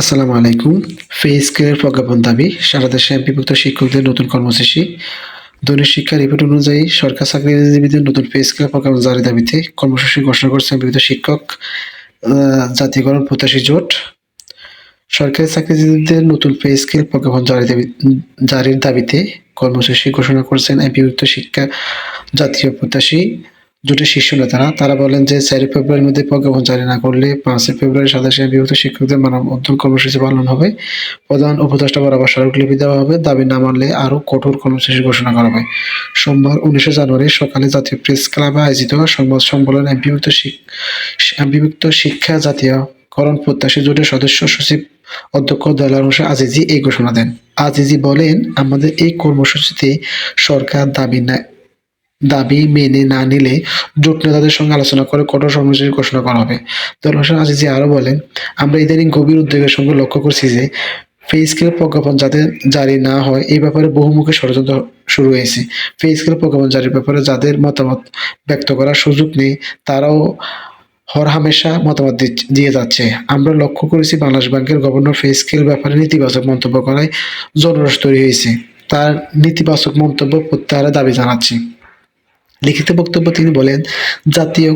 আসসালামু আলাইকুম। ফে স্কেলের প্রজ্ঞাপন দাবি, সারা দেশে বিভক্ত শিক্ষকদের নতুন কর্মসূচি। দৈনিক শিক্ষা রিপোর্ট অনুযায়ী সরকার চাকরিজীবীদের নতুন পে স্কেল প্রজ্ঞাপন জারি দাবিতে কর্মসূচি ঘোষণা করছেন বিবিধ শিক্ষক জাতীয়করণ প্রত্যাশী জোট। সরকারি চাকরিজীবীদের নতুন পে স্কেল প্রজ্ঞাপন জারি দাবি, জারির দাবিতে কর্মসূচি ঘোষণা করছেন এই বিভক্ত শিক্ষা জাতীয় প্রত্যাশী জোটের শীর্ষ নেতারা তারা বলেন যে, চারই ফেব্রুয়ারির মধ্যে প্রজ্ঞাপন জারি না করলে পাঁচই ফেব্রুয়ারি সাতাশে বিভক্ত শিক্ষকদের মানব অধ্যয়ন কর্মসূচি পালন হবে। প্রধান উপদেষ্টা বরাবর স্মারকলিপি দেওয়া হবে। দাবি না মানলে আরও কঠোর কর্মসূচি ঘোষণা করা হবে। সোমবার উনিশে জানুয়ারি সকালে জাতীয় প্রেস ক্লাবে আয়োজিত সংবাদ সম্মেলনে বিভক্ত বিভক্ত শিক্ষা জাতীয়করণ প্রত্যাশী জোটের সদস্য সচিব অধ্যক্ষ দেলার হোসেন আজিজি এই ঘোষণা দেন। আজিজি বলেন, আমাদের এই কর্মসূচিতে সরকার দাবি না দাবি মেনে না নিলে জোট নেতাদের সঙ্গে আলোচনা করে কঠোর কর্মসূচি ঘোষণা করা হবে। দেলার হোসেন আজিজি আরও বলেন, আমরা ইদানিং গভীর উদ্বেগের সঙ্গে লক্ষ্য করছি যে ফেসকেল প্রজ্ঞাপন যাতে জারি না হয় এই ব্যাপারে বহুমুখী ষড়যন্ত্র শুরু হয়েছে। ফেসকেল প্রজ্ঞাপন জারির ব্যাপারে যাদের মতামত ব্যক্ত করার সুযোগ নেই, তারাও হরহামেশা মতামত দিচ্ছ- দিয়ে যাচ্ছে। আমরা লক্ষ্য করেছি বাংলাদেশ ব্যাংকের গভর্নর ফে স্কেল ব্যাপারে নেতিবাচক মন্তব্য করায় জনরস তৈরি হয়েছে। তার নেতিবাচক মন্তব্য প্রত্যাহারের দাবি জানাচ্ছি। লিখিত বক্তব্য তিনি বলেন, জাতীয়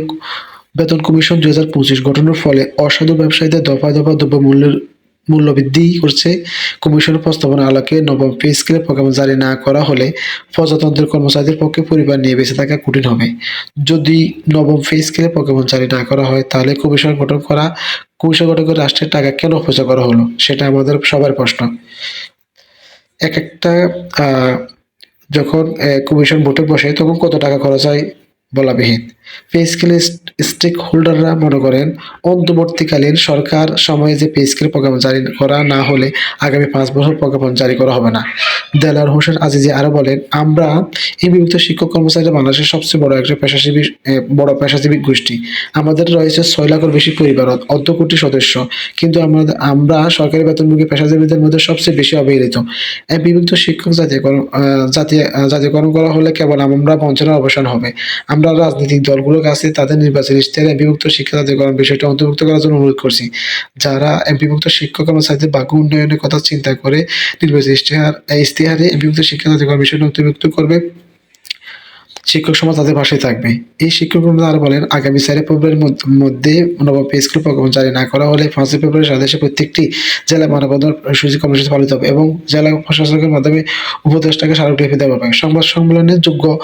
বেতন কমিশন দুই হাজার পঁচিশ গঠনের ফলে অসাধু ব্যবসায়ীদের দফায় দফা দ্রব্য মূল্যের মূল্য বৃদ্ধি করছে। কমিশনের প্রস্তাবনা আলোকে নবম পে স্কেলের প্রোগ্রাম জারি না করা হলে প্রজাতন্ত্রের কর্মচারীদের পক্ষে পরিবার নিয়ে বেঁচে থাকা কঠিন হবে। যদি নবম পে স্কেলের প্রোগ্রাম জারি না করা হয়, তাহলে কমিশন গঠন করা, কমিশন গঠন করে রাষ্ট্রের টাকা কেন অপচয় করা হলো? সেটা আমাদের সবার প্রশ্ন। এক একটা যখন কমিশন ভোটে বসে তখন কত টাকা খরচ হয়? বলাবিহীন। পে স্কেলের স্টেক হোল্ডাররা মনে করেন, অন্তর্বর্তীকালীন সরকার সময়ে যে পে স্কেল প্রজ্ঞাপন জারি করা না হলে আগামী পাঁচ বছর প্রজ্ঞাপন জারি করা হবে না। দেলার হোসেন আজিজি আরও বলেন, আমরা এই বিভক্ত শিক্ষক কর্মচারীরা বাংলাদেশের সবচেয়ে বড় একটা পেশাজীবী বড় পেশাজীবী গোষ্ঠী। আমাদের রয়েছে ছয় লাখের বেশি পরিবার অর্ধ কোটি সদস্য। কিন্তু আমরা আমরা সরকারি বেতনভোগী পেশাজীবীদের মধ্যে সবচেয়ে বেশি অবহেলিত। এই বিভক্ত শিক্ষক জাতীয়করণ জাতীয় জাতীয়করণ করা হলে কেবল আমরা বঞ্চনার অবসান হবে। আমরা রাজনৈতিক দলগুলোর কাছে তাদের নির্বাচন ইশতেহারে এমপিভুক্ত শিক্ষা জাতীয়করণ বিষয়টা অন্তর্ভুক্ত করার জন্য অনুরোধ করছি। যারা এমপিভুক্ত শিক্ষক শিক্ষক কর্মচারীদের বাক্য উন্নয়নের কথা চিন্তা করে নির্বাচনী ইশতেহার ইস্তেহারে ইশতেহারে এই বিভক্ত শিক্ষা জাতীয়করণ বিষয়টা অন্তর্ভুক্ত করবে। শিক্ষক সমাজ তাদের পাশে থাকবে। এই শিক্ষক আরও বলেন, আগামী চারি ফেব্রুয়ারির মধ্য- নবম স্কুল প্রোগ্রাম জারি না করা হলে পাঁচই ফেব্রুয়ারি সারা দেশে প্রত্যেকটি জেলা মানববন্ধন সূচি কর্মসূচি পালিত হবে এবং জেলা প্রশাসকের মাধ্যমে উপদেষ্টাকে স্মারকলিপি দেওয়া হবে। সংবাদ সম্মেলনে যোগ্য,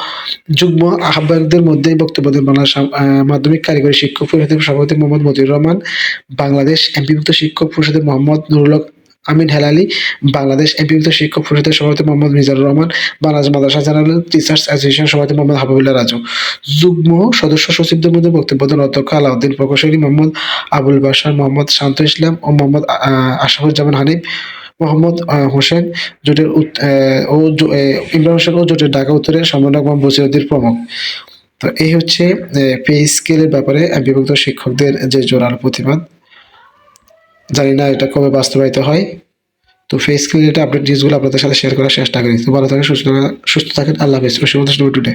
যুগ্ম আহ্বায়কদের মধ্যে বক্তব্য দেন বাংলাদেশ মাধ্যমিক কারিগরি শিক্ষক পরিষদের সভাপতি মোহাম্মদ মতিউর রহমান, বাংলাদেশ এমপিভুক্ত শিক্ষক পরিষদের মোহাম্মদ নুরুল হক আমিন হেলালি বাংলাদেশ এমপিভুক্ত শিক্ষক পরিষদের সভাপতি Mohammad Mizanur Rahman, Bangladesh Madrasa general teachers association সভাপতি মোহাম্মদ হাবিবুল্লাহ রাজু। যুগ্ম সদস্য সচিবদের মধ্যে বক্তব্য দেন অধ্যক্ষ আলাউদ্দিন প্রকৌশলী, মোহাম্মদ আবুল বাসার মোহাম্মদ শান্ত ইসলাম ও মোহাম্মদ আশাফুজ্জামান হানিফ, মোহাম্মদ হোসেন, জোটের ও ইমরান হোসেন ও জোটের ঢাকা উত্তরের সম্মানক মোহাম্মদ বসিরুদ্দিন প্রমুখ। তো এই হচ্ছে পে স্কেলের ব্যাপারে বিভক্ত শিক্ষকদের যে জোরাল প্রতিবাদ। জানি না এটা কবে বাস্তবায়িত হয়। তো ফেস স্কেলের আপডেট নিউজগুলো আপনাদের সাথে শেয়ার করার চেষ্টা করি। তো ভালো থাকেন, সুস্থ সুস্থ থাকেন। আল্লাহ হাফিজ। টুডে